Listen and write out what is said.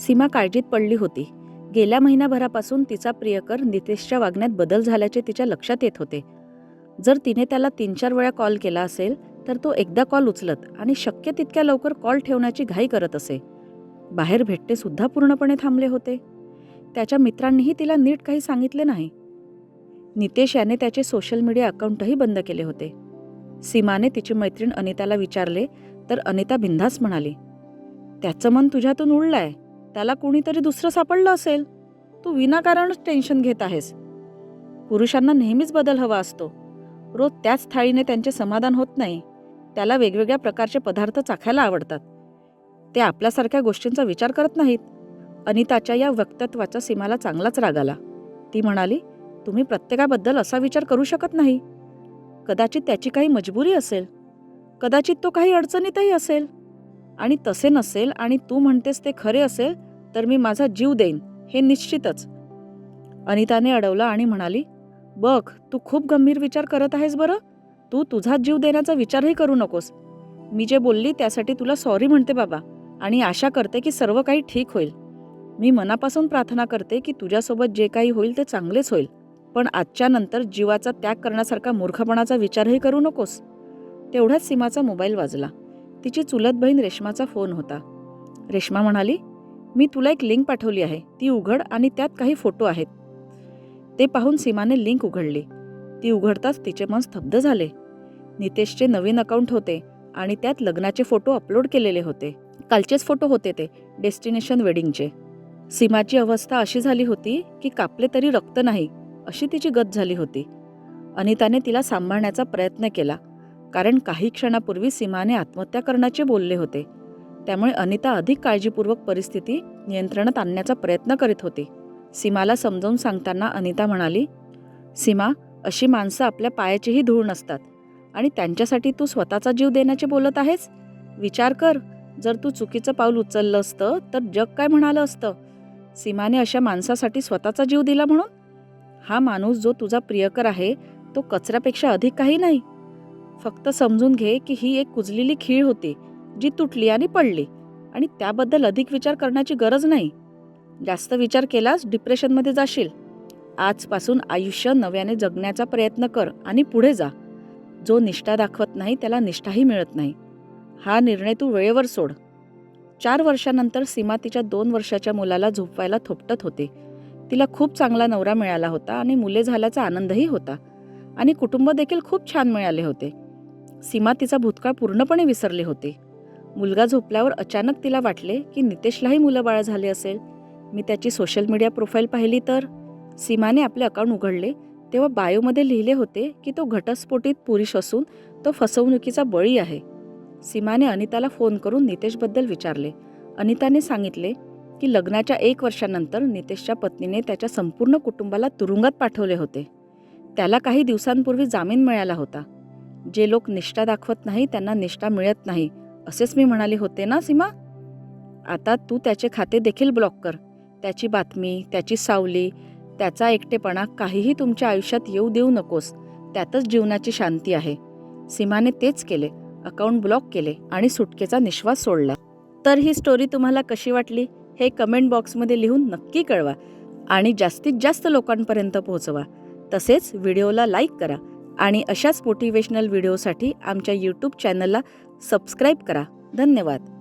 सीमा काळजीत पडली होती. गेल्या महिनाभरापासून तिचा प्रियकर नितेशच्या वागण्यात बदल झाल्याचे तिच्या लक्षात येत होते. जर तिने त्याला तीन चार वेळा कॉल केला असेल तर तो एकदा कॉल उचलत आणि शक्य तितक्या लवकर कॉल ठेवण्याची घाई करत असे. बाहेर भेटते सुद्धा पूर्णपणे थांबले होते. त्याच्या मित्रांनीही तिला नीट काही सांगितले नाही. नितेश याने त्याचे सोशल मीडिया अकाउंटही बंद केले होते. सीमाने तिची मैत्रीण अनिताला विचारले तर अनिता बिंधास म्हणाली त्याचं मन तुझ्यातून उडलंय. त्याला कुणीतरी दुसरं सापडलं असेल. तू विनाकारणच टेन्शन घेत आहेस. पुरुषांना नेहमीच बदल हवा असतो. रोज त्याच थाळीने त्यांचे समाधान होत नाही. त्याला वेगवेगळ्या प्रकारचे पदार्थ चाखायला आवडतात. ते आपल्यासारख्या गोष्टींचा विचार करत नाहीत. अनिताच्या या वक्तत्वाच्या सीमाला चांगलाच राग आला. ती म्हणाली तुम्ही प्रत्येकाबद्दल असा विचार करू शकत नाही. कदाचित त्याची काही मजबुरी असेल. कदाचित तो काही अडचणीतही असेल. आणि तसे नसेल आणि तू म्हणतेस ते खरे असेल तर मी माझा जीव देईन हे निश्चितच. अनिताने अडवलं आणि म्हणाली बघ तू खूप गंभीर विचार करत आहेस बरं. तू तुझा जीव देण्याचा विचारही करू नकोस. मी जे बोलली त्यासाठी तुला सॉरी म्हणते बाबा आणि आशा करते की सर्व काही ठीक होईल. मी मनापासून प्रार्थना करते की तुझ्यासोबत जे काही होईल ते चांगलेच होईल पण आजच्या नंतर जीवाचा त्याग करण्यासारखा मूर्खपणाचा विचारही करू नकोस. तेवढ्याच सीमाचा मोबाईल वाजला. तिची चुलत बहीण रेश्माचा फोन होता. रेश्मा म्हणाली मी तुला एक लिंक पाठवली आहे. ती उघड आणि त्यात काही फोटो आहेत. ते पाहून सीमाने लिंक उघडली. ती उघडताच तिचे मन स्तब्ध झाले. नितेशचे नवीन अकाउंट होते आणि त्यात लग्नाचे फोटो अपलोड केलेले होते. कालचेच फोटो होते ते डेस्टिनेशन वेडिंगचे. सीमाची अवस्था अशी झाली होती की कापले तरी रक्त नाही अशी तिची गत झाली होती. अनिताने तिला सांभाळण्याचा प्रयत्न केला. कारण काही क्षणापूर्वी सीमाने आत्महत्या करण्याचे बोलले होते. त्यामुळे अनिता अधिक काळजीपूर्वक परिस्थिती नियंत्रणात आणण्याचा प्रयत्न करीत होती. सीमाला समजावून सांगताना अनिता म्हणाली सीमा अशी माणसं आपल्या पायाचीही धूळ नसतात. आणि त्यांच्यासाठी तू स्वतःचा जीव देण्याचे बोलत आहेस? विचार कर. जर तू चुकीचं पाऊल उचललं असतं तर जग काय म्हणालं असतं? सीमाने अशा माणसासाठी स्वतःचा जीव दिला म्हणून? हा माणूस जो तुझा प्रियकर आहे तो कचऱ्यापेक्षा अधिक काही नाही. फक्त समजून घे की ही एक कुजलेली खीळ होती जी तुटली आणि पडली आणि त्याबद्दल अधिक विचार करण्याची गरज नाही. जास्त विचार केलास डिप्रेशनमध्ये जाशील. आजपासून आयुष्य नव्याने जगण्याचा प्रयत्न कर आणि पुढे जा. जो निष्ठा दाखवत नाही त्याला निष्ठाही मिळत नाही. हा निर्णय तू वेळेवर सोड. चार वर्षानंतर सीमा तिच्या दोन वर्षाच्या मुलाला झोपवायला थोपटत होते. तिला खूप चांगला नवरा मिळाला होता आणि मुले झाल्याचा आनंदही होता. आणि कुटुंब देखील खूप छान मिळाले होते. सीमा तिचा भूतकाळ पूर्णपणे विसरले होते. मुलगा झोपल्यावर अचानक तिला वाटले की नितेशलाही मुलं बाळ झाले असेल. मी त्याची सोशल मीडिया प्रोफाईल पाहिली तर. सीमाने आपले अकाउंट उघडले तेव्हा बायोमध्ये लिहिले होते की तो घटस्फोटीत पुरुष असून तो फसवणुकीचा बळी आहे. सीमाने अनिताला फोन करून नितेशबद्दल विचारले. अनिताने सांगितले की लग्नाच्या एक वर्षानंतर नितेशच्या पत्नीने त्याच्या संपूर्ण कुटुंबाला तुरुंगात पाठवले होते. त्याला काही दिवसांपूर्वी जामीन मिळाला होता. जे लोक निष्ठा दाखवत नाही त्यांना निष्ठा मिळत नाही. असेच मी म्हणाले होते ना सीमा? आता तू त्याचे खाते देखील ब्लॉक कर. त्याची बातमी त्याची सावली त्याचा एकटेपणा काहीही तुमच्या आयुष्यात येऊ देऊ नकोस. त्यातच जीवनाची शांती आहे. सीमाने तेच केले. अकाउंट ब्लॉक केले आणि सुटकेचा निश्वास सोडला. तर ही स्टोरी तुम्हाला कशी वाटली? हे कमेंट बॉक्समध्ये लिहून नक्की कळवा आणि जास्तीत जास्त लोकांपर्यंत पोहोचवा. तसेच व्हिडिओला लाईक करा. आणि अशाच मोटिवेशनल व्हिडिओसाठी आमच्या यूट्यूब चॅनलला सबस्क्राईब करा. धन्यवाद.